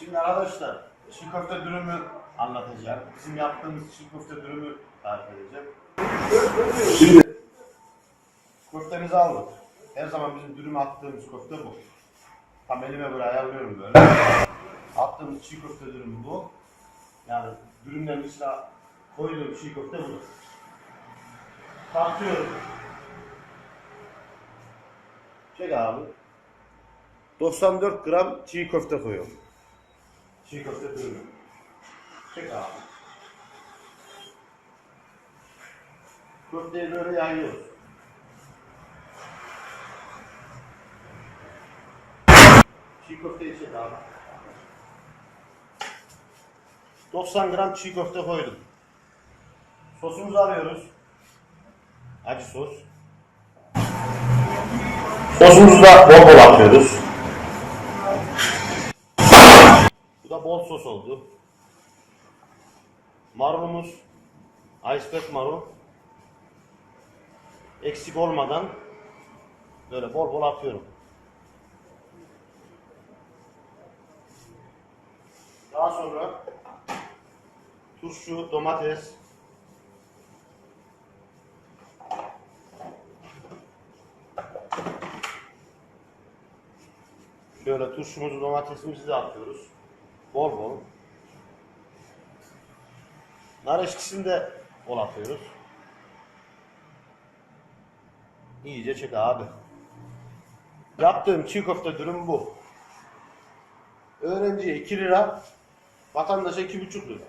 Şimdi arkadaşlar çiğ köfte dürümü anlatacağım. Bizim yaptığımız çiğ köfte dürümü tarif edeceğim. Şimdi köftemizi aldık. Her zaman bizim dürüm attığımız köfte bu. Tam elime göre ayarlıyorum böyle. Attığımız çiğ köfte dürümü bu. Yani dürümlerin içine koyduğum çiğ köfte bu. Tartıyorum. Çek abi. 94 gram çiğ köfte koyuyorum. Çiğ köfte dürümü. Çek abi. Köfteyi böyle yayıyoruz. Çiğ köfteyi çek abi. 90 gram çiğ köfte koydum. Sosumuzu alıyoruz. Acı sos. Sosumuzu da bol bol atıyoruz. Da bol sos oldu. Marulumuz iceberg marul. Eksik olmadan böyle bol bol atıyorum. Daha sonra turşu, domates, Şöyle turşumuzu, domatesimizi de atıyoruz. Bol bol. Nar eşkisini de bol atıyoruz. İyice çek abi. Yaptığım çiğ köfte dürüm bu. Öğrenciye 2 lira, vatandaşa 2,5 lira.